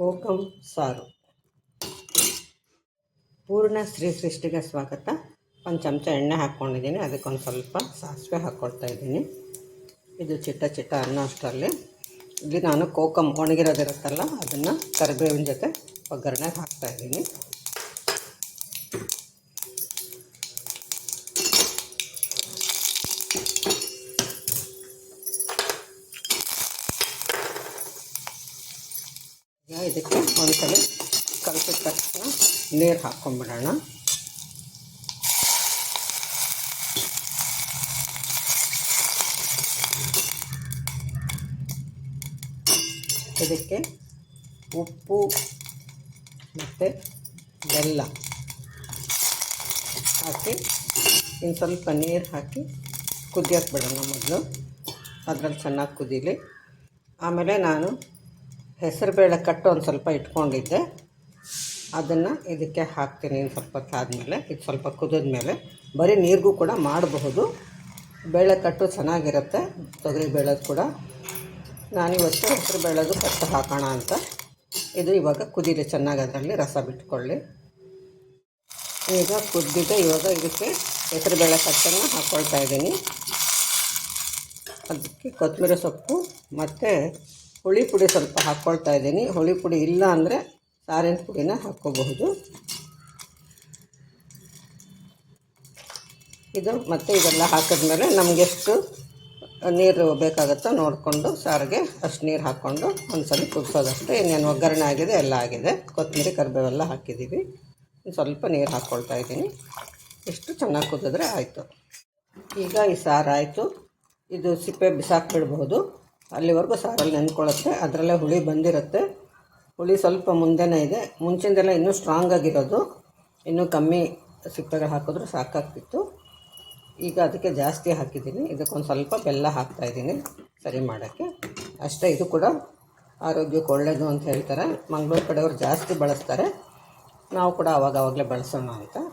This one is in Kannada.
ಕೋಕಂ ಸಾರು. ಪೂರ್ಣ ಶ್ರೀ ಸೃಷ್ಟಿಗೆ ಸ್ವಾಗತ. ಒಂದು ಚಮಚ ಎಣ್ಣೆ ಹಾಕ್ಕೊಂಡಿದ್ದೀನಿ ಅದಕ್ಕೊಂದು ಸ್ವಲ್ಪ ಸಾಸಿವೆ ಹಾಕ್ಕೊಳ್ತಾ ಇದ್ದೀನಿ. ಇದು ಚಿಟ್ಟ ಚಿಟ್ಟ ಅನ್ನ ಅಷ್ಟರಲ್ಲಿ. ಇಲ್ಲಿ ನಾನು ಕೋಕಂ ಒಣಗಿರೋದಿರುತ್ತಲ್ಲ, ಅದನ್ನು ಕರಿಬೇವಿನ ಜೊತೆ ಒಗ್ಗರಣೆಗೆ ಹಾಕ್ತಾಯಿದ್ದೀನಿ ಇದಕ್ಕೆ ಒಂದು ಒಂದ್ಸಲ ಕಲಸಿದ ತಕ್ಷಣ ನೀರು ಹಾಕ್ಕೊಂಬಿಡೋಣ ಇದಕ್ಕೆ ಉಪ್ಪು ಮತ್ತು ಬೆಲ್ಲ ಹಾಕಿ ಇನ್ನು ಸ್ವಲ್ಪ ನೀರು ಹಾಕಿ ಕುದಿಯೋಕೆ ಬಿಡೋಣ ಮೊದಲು. ಅದ್ರಲ್ಲಿ ಚೆನ್ನಾಗಿ ಕುದೀಲಿ. ಆಮೇಲೆ ನಾನು ಹೆಸರುಬೇಳೆ ಕಟ್ಟು ಒಂದು ಸ್ವಲ್ಪ ಇಟ್ಕೊಂಡಿದ್ದೆ. ಅದನ್ನು ಇದಕ್ಕೆ ಹಾಕ್ತೀನಿ ಇನ್ನು ಸ್ವಲ್ಪ ಹೊತ್ತು ಆದಮೇಲೆ. ಇದು ಸ್ವಲ್ಪ ಕುದಿದ ಮೇಲೆ. ಬರೀ ನೀರಿಗೂ ಕೂಡ ಮಾಡಬಹುದು. ಬೇಳೆ ಕಟ್ಟು ಚೆನ್ನಾಗಿರುತ್ತೆ. ತೊಗರಿ ಬೇಳೆದು ಕೂಡ. ನಾನಿವತ್ತು ಹೆಸರು ಬೇಳೆದು ಕಟ್ಟು ಹಾಕೋಣ ಅಂತ. ಇದು ಇವಾಗ ಕುದೀಲಿ ಚೆನ್ನಾಗಿ ಅದರಲ್ಲಿ ರಸ ಬಿಟ್ಕೊಳ್ಳಿ. ಈಗ ಕುದ್ದಿದೆ. ಇವಾಗ ಇದಕ್ಕೆ ಹೆಸರುಬೇಳೆ ಕಟ್ಟನ್ನು ಹಾಕ್ಕೊಳ್ತಾ ಇದ್ದೀನಿ. ಅದಕ್ಕೆ ಕೊತ್ತಂಬರಿ ಸೊಪ್ಪು ಮತ್ತು ಹುಳಿ ಪುಡಿ ಸ್ವಲ್ಪ ಹಾಕ್ಕೊಳ್ತಾ ಇದ್ದೀನಿ. ಹುಳಿ ಪುಡಿ ಇಲ್ಲ ಅಂದರೆ ಸಾರಿನ ಪುಡಿನ ಹಾಕ್ಕೋಬಹುದು ಇದು ಮತ್ತು ಇದೆಲ್ಲ ಹಾಕಿದ್ಮೇಲೆ ನಮಗೆಷ್ಟು ನೀರು ಬೇಕಾಗುತ್ತೋ ನೋಡಿಕೊಂಡು ಸಾರಿಗೆ ಅಷ್ಟು ನೀರು ಹಾಕ್ಕೊಂಡು ಒಂದು ಸ್ವಲ್ಪ ಕುದಿಸೋದಷ್ಟು ಇನ್ನೇನು ಒಗ್ಗರಣೆ ಆಗಿದೆ ಎಲ್ಲ ಆಗಿದೆ. ಕೊತ್ತಂಬರಿ, ಕರಿಬೇವೆಲ್ಲ ಹಾಕಿದ್ದೀವಿ. ಸ್ವಲ್ಪ ನೀರು ಹಾಕ್ಕೊಳ್ತಾ ಇದ್ದೀನಿ. ಇಷ್ಟು ಚೆನ್ನಾಗಿ ಕುದಿದ್ರೆ ಆಯಿತು. ಈಗ ಈ ಸಾರು ಆಯಿತು. ಇದು ಸಿಪ್ಪೆ ಬಿಸಾಕ್ಬಿಡ್ಬೋದು ಅಲ್ಲಿವರೆಗೂ ಸಾರಲ್ಲಿ ನೆನ್ಕೊಳ್ಳುತ್ತೆ ಅದರಲ್ಲೇ ಹುಳಿ ಬಂದಿರುತ್ತೆ. ಹುಳಿ ಸ್ವಲ್ಪ ಮುಂದೆನೇ ಇದೆ. ಮುಂಚಿಂದೆಲ್ಲ ಇನ್ನೂ ಸ್ಟ್ರಾಂಗ್ ಆಗಿರೋದು. ಇನ್ನೂ ಕಮ್ಮಿ ಸಿಪ್ಪೆಗಳು ಹಾಕಿದ್ರು ಸಾಕಾಗ್ತಿತ್ತು. ಈಗ ಅದಕ್ಕೆ ಜಾಸ್ತಿ ಹಾಕಿದ್ದೀನಿ. ಇದಕ್ಕೊಂದು ಸ್ವಲ್ಪ ಬೆಲ್ಲ ಹಾಕ್ತಾಯಿದ್ದೀನಿ ಸರಿ ಮಾಡೋಕ್ಕೆ. ಅಷ್ಟೇ, ಇದು ಕೂಡ ಆರೋಗ್ಯಕ್ಕೆ ಒಳ್ಳೆಯದು ಅಂತ ಹೇಳ್ತಾರೆ. ಮಂಗಳೂರು ಕಡೆಯವರು ಜಾಸ್ತಿ ಬಳಸ್ತಾರೆ. ನಾವು ಕೂಡ ಆವಾಗವಾಗಲೇ ಬಳಸೋಣ ಅಂತ.